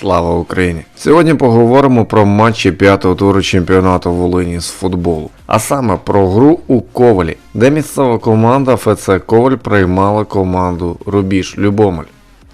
Слава Україні! Сьогодні поговоримо про матчі п'ятого туру чемпіонату Волині з футболу, а саме про гру у Ковалі, де місцева команда ФЦ Коваль приймала команду Рубіж Любомель.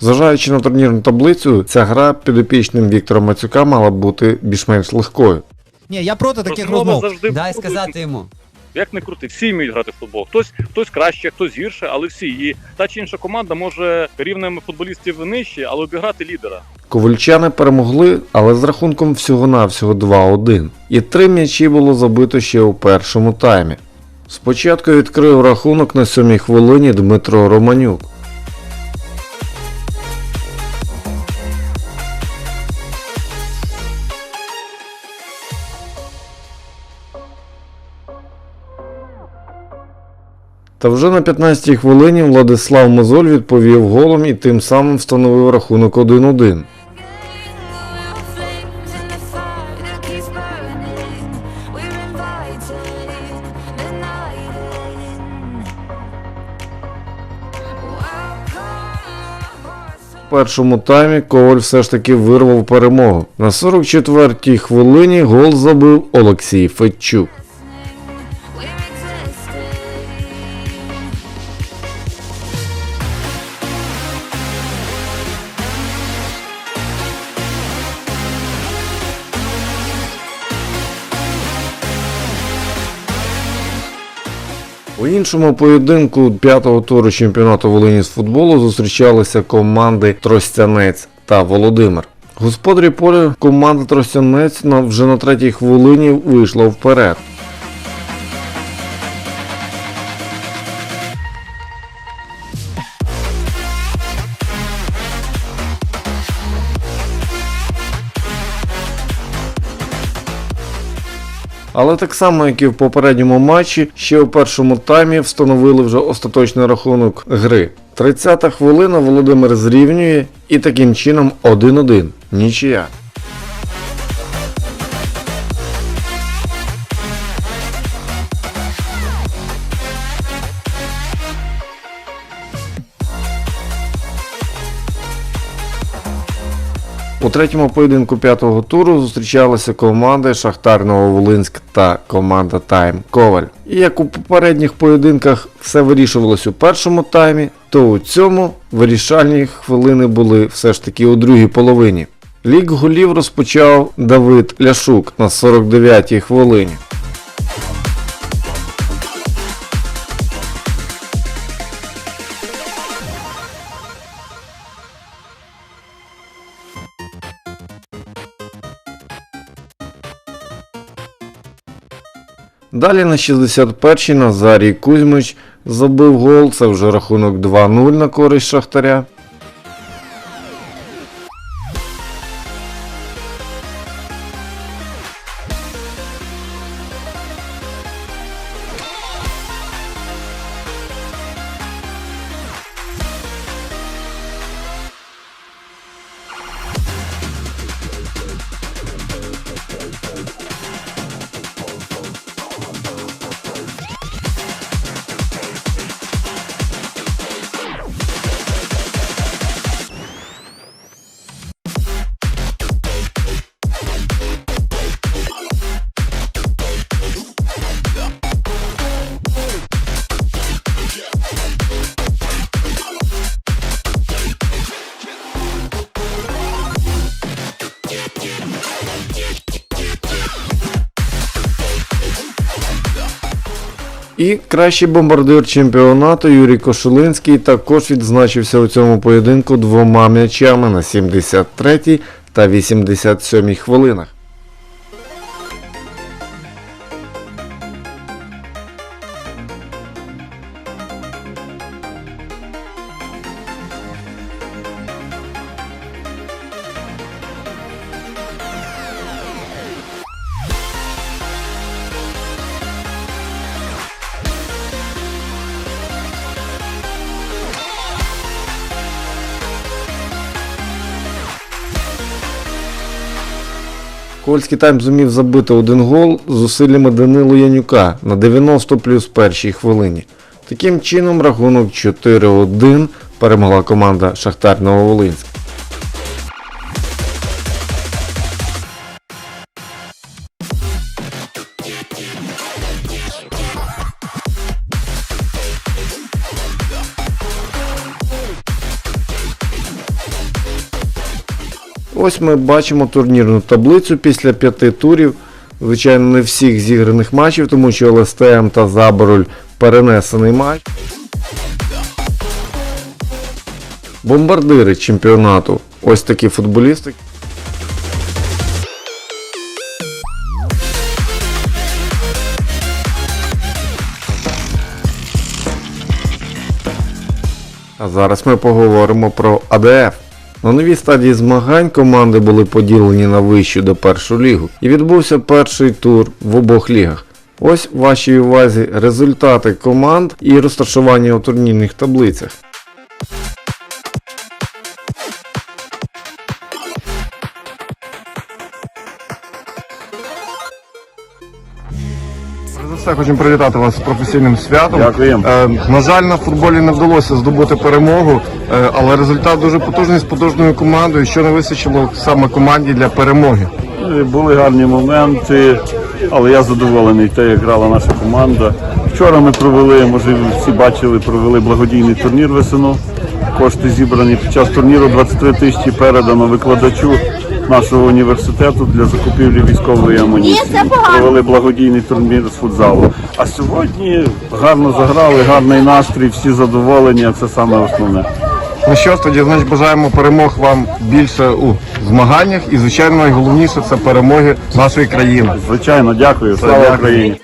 Зважаючи на турнірну таблицю, ця гра підопічним Віктора Мацюка мала бути більш-менш легкою. Ні, я проти таких Розмова розмов. завжди Дай буде. сказати йому. Як не крути, всі вміють грати в футбол. Хтось хтось краще, хтось гірше, але всі. І та чи інша команда може рівнем футболістів нижче, але обіграти лідера. Ковальчани перемогли, але з рахунком всього-навсього 2-1. І три м'ячі було забито ще у першому таймі. Спочатку відкрив рахунок на сьомій хвилині Дмитро Романюк. Та вже на 15-й хвилині Владислав Мозоль відповів голом і тим самим встановив рахунок 1-1. Першому таймі Коваль все ж таки вирвав перемогу. На 44-й хвилині гол забив Олексій Федчук. У іншому поєдинку п'ятого туру чемпіонату Волині з футболу зустрічалися команди Тростянець та Володимир. Господарі поля команда Тростянець вже на третій хвилині вийшла вперед. Але так само, як і в попередньому матчі, ще у першому таймі встановили вже остаточний рахунок гри. 30-та хвилина Володимир зрівнює і таким чином 1-1. Нічия. У третьому поєдинку п'ятого туру зустрічалися команди Шахтар Нововолинськ та команда Тайм Коваль. І як у попередніх поєдинках все вирішувалось у першому таймі, то у цьому вирішальні хвилини були все ж таки у другій половині. Лік голів розпочав Давид Ляшук на 49-й хвилині. Далі на 61-й Назарій Кузьмич забив гол, це вже рахунок 2-0 на користь Шахтаря. І кращий бомбардир чемпіонату Юрій Кошулинський також відзначився у цьому поєдинку двома м'ячами на 73 та 87 хвилинах. Ковальський тайм зумів забити один гол з зусиллями Данилу Янюка на 90 плюс першій хвилині. Таким чином рахунок 4-1 перемогла команда Шахтар Нововолинськ. Ось ми бачимо турнірну таблицю після п'яти турів. Звичайно, не всіх зіграних матчів, тому що ЛСТМ та Забороль перенесений матч. Бомбардири чемпіонату. Ось такі футболісти. А зараз ми поговоримо про АДФ. На новій стадії змагань команди були поділені на вищу до першу лігу і відбувся перший тур в обох лігах. Ось вашій увазі результати команд і розташування у турнірних таблицях. Все хочемо привітати вас з професійним святом. Дякуємо. Е, на жаль, на футболі не вдалося здобути перемогу, е, але результат дуже потужний з потужною командою. Що не вистачило саме команді для перемоги. Ну, Були гарні моменти, але я задоволений те, як грала наша команда. Вчора ми провели, може всі бачили, провели благодійний турнір весну. Кошти зібрані під час турніру 23 тисячі передано викладачу нашого університету для закупівлі військової амуніції. Провели благодійний турнір з футзалу. А сьогодні гарно заграли, гарний настрій, всі задоволені. Це саме основне. Ну що ж, тоді значить бажаємо перемог вам більше у змаганнях і, звичайно, найголовніше це перемоги нашої країни. Звичайно, дякую. Слава. Україні!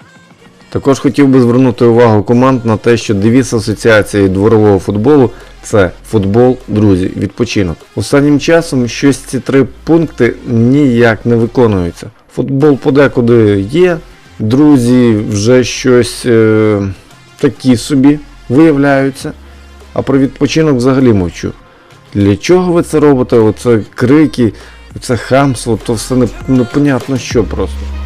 Також хотів би звернути увагу команд на те, що девіз Асоціації дворового футболу це футбол, друзі, відпочинок. Останнім часом щось ці три пункти ніяк не виконуються. Футбол подекуди є, друзі вже щось е, такі собі виявляються, а про відпочинок взагалі мовчу. Для чого ви це робите? Оце крики, це хамство, то все не, непонятно що просто.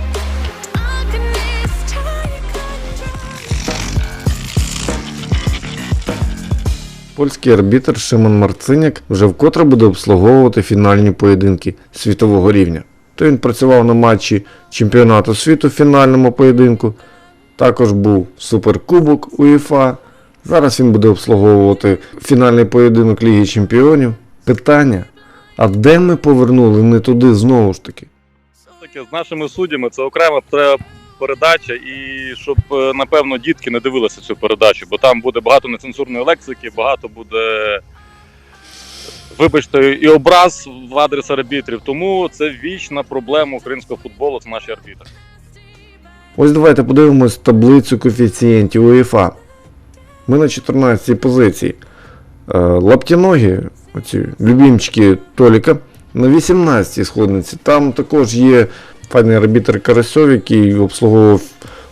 Польський арбітр Шимон Марциняк вже вкотре буде обслуговувати фінальні поєдинки світового рівня. То він працював на матчі чемпіонату світу в фінальному поєдинку. Також був Суперкубок УЄФА. Зараз він буде обслуговувати фінальний поєдинок Ліги Чемпіонів. Питання: а де ми повернули не туди знову ж таки? Таке з нашими суддями це окрема треба передача, і щоб е, напевно дітки не дивилися цю передачу, бо там буде багато нецензурної лексики, багато буде. Вибачте, і образ в адрес арбітрів. Тому це вічна проблема українського футболу, це наші арбітри. Ось давайте подивимось таблицю коефіцієнтів УЄФА. Ми на 14 позиції. Е, Лаптіногі, оці любімчики Толіка, на 18 сходниці. Там також є файний арбітр Карасьов, який обслуговував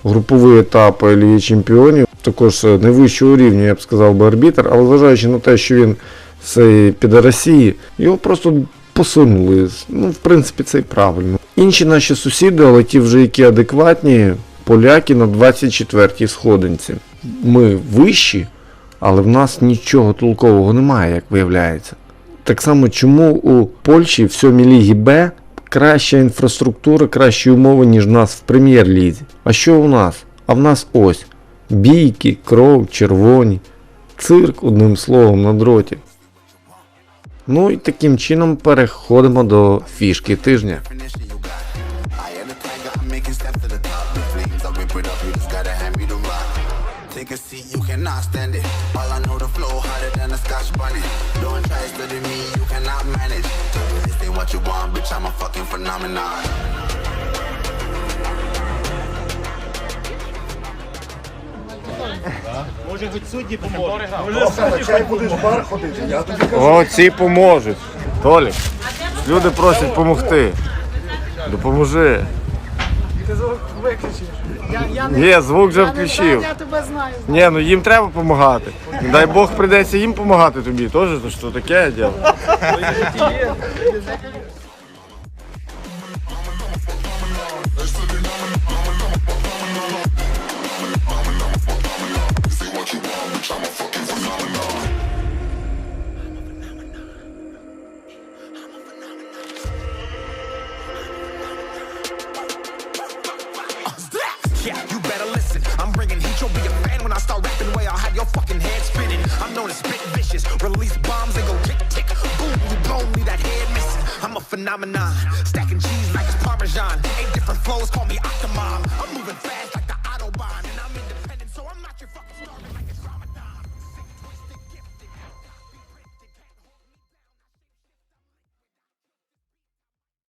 груповий етап Ліги Чемпіонів. Також е, найвищого рівня, я б сказав би, арбітр, але зважаючи на те, що він з під Росії, його просто посунули. Ну, в принципі, це і правильно. Інші наші сусіди, але ті вже які адекватні, поляки на 24-й сходинці. Ми вищі, але в нас нічого толкового немає, як виявляється. Так само, чому у Польщі в сьомій лігі Б краща інфраструктура, кращі умови, ніж в нас в прем'єр-лізі. А що у нас? А в нас ось бійки, кров, червоні, цирк, одним словом, на дроті. Ну і таким чином переходимо до фішки тижня. Take a seat, you cannot stand it. All I know, the flow harder than a scotch bunny. Don't try study me, you cannot manage. What you want, bitch, I'm a fucking phenomenon. О, ці поможуть. Толік, люди просять допомогти. Допоможи. Ти звук виключиш. Я, я не, Є, звук вже я не включив. знаю, я тебе знаю. Ні, ну їм треба допомагати. Дай Бог прийдеться їм допомагати тобі. Теж то що таке діло. Bombs and go tick tick. Boom, you blow me that head missing. I'm a phenomenon. phenomenon. Stacking cheese like it's Parmesan. Eight different flows, call me Octomom. I'm moving fast,